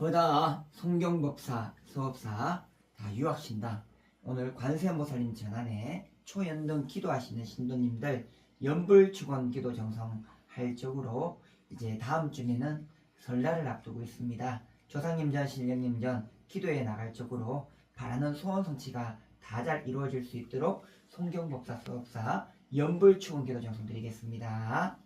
허다 송경법사 수업사 다 유학신당 오늘 관세음보살님 전안에 초연등 기도하시는 신도님들 연불 축원 기도 정성할 적으로 이제 다음 주에는 설날을 앞두고 있습니다. 조상님 전 신령님 전 기도에 나갈 적으로 바라는 소원 성취가 다 잘 이루어질 수 있도록 송경법사 수업사 연불 축원 기도 정성 드리겠습니다.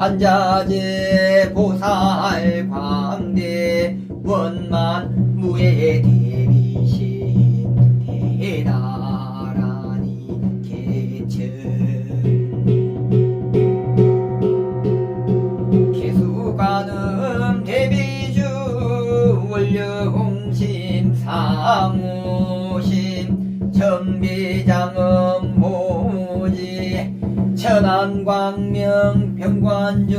관자재 보살 광대 원만 무예 대비신 대나라니 개천 개수관음 대비주 원료홍심 상우심 전비장음 모지 천안광 명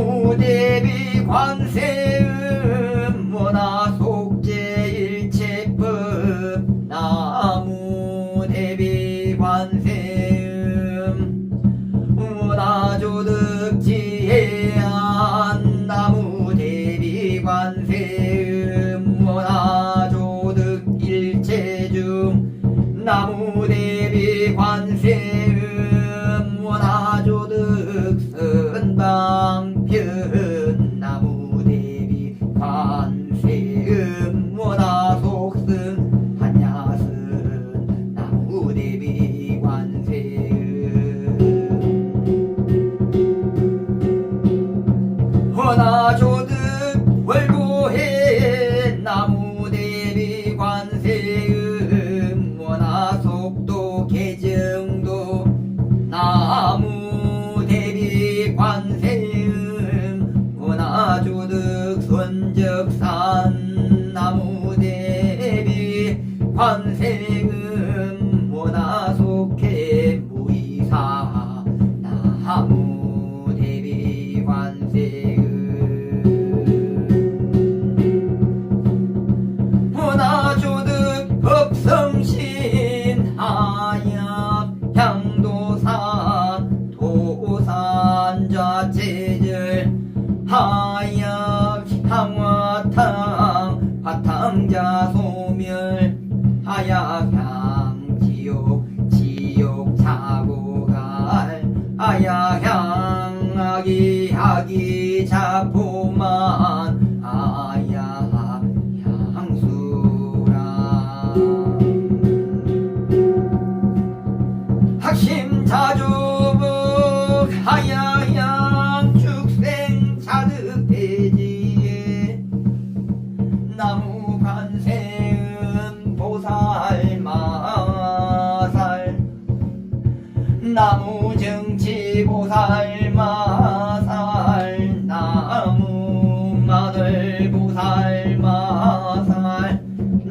무대비 관세음 원화 속제 일체법 나무대비 관세음. 문화조득 지혜안 나무대비 관 아야향 아기 아기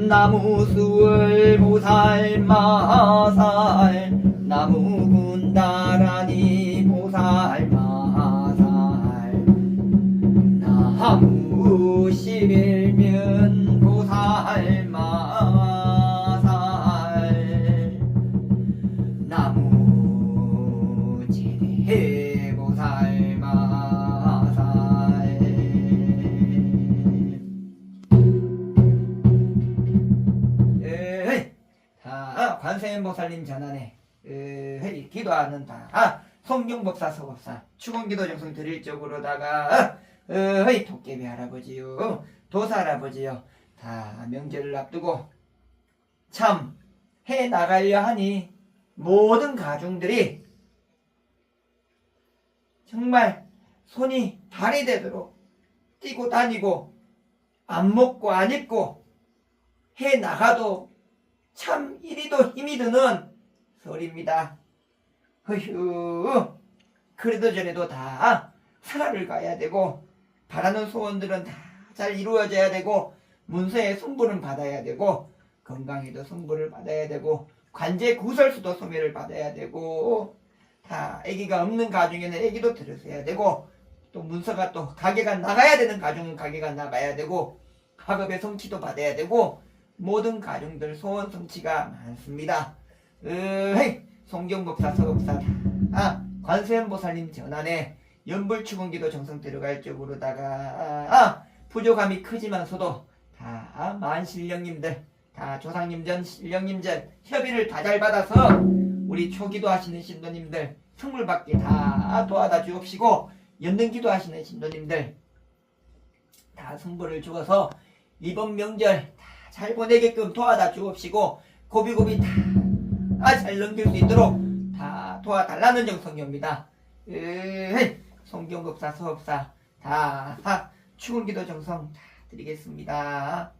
나무 수월 보살 마살 나무 군다라니 보살 마살. 나무 십일면 관세음보살님 전환에 에헤이 기도하는 다 성경법사 서법사. 축원기도 정성 드릴 쪽으로다가 에헤이 도깨비 할아버지요 도사 할아버지요 다 명절을 앞두고 참 해 나가려 하니 모든 가중들이 정말 손이 발이 되도록 뛰고 다니고 안 먹고 안 입고 해 나가도 참 이리도 힘이 드는 설입니다. 허휴 그래도 저래도 다 살아를 가야 되고 바라는 소원들은 다 잘 이루어져야 되고 문서에 승부는 받아야 되고 건강에도 승부를 받아야 되고 관제 구설수도 소멸을 받아야 되고 다 아기가 없는 가정에는 아기도 들으셔야 되고 또 문서가 또 가게가 나가야 되는 가정은 가게가 나가야 되고 학업의 성취도 받아야 되고 모든 가정들 소원 성취가 많습니다. 으헤이 송경법사 서법사 아 관세음보살님 전환에 연불축원기도 정성 들어갈 쪽으로다가 아 부족함이 크지만서도 다 만신령님들 다 조상님전 신령님전 협의를 다 잘 받아서 우리 초기도 하시는 신도님들 선물 받게 다 도와다 주옵시고 연등기도 하시는 신도님들 다 선물을 주어서 이번 명절 다 잘 보내게끔 도와다 주옵시고 고비고비 다 잘 넘길 수 있도록 다 도와달라는 정성입니다. 으, 성경급사 서업사 다 축원기도 정성 다 드리겠습니다.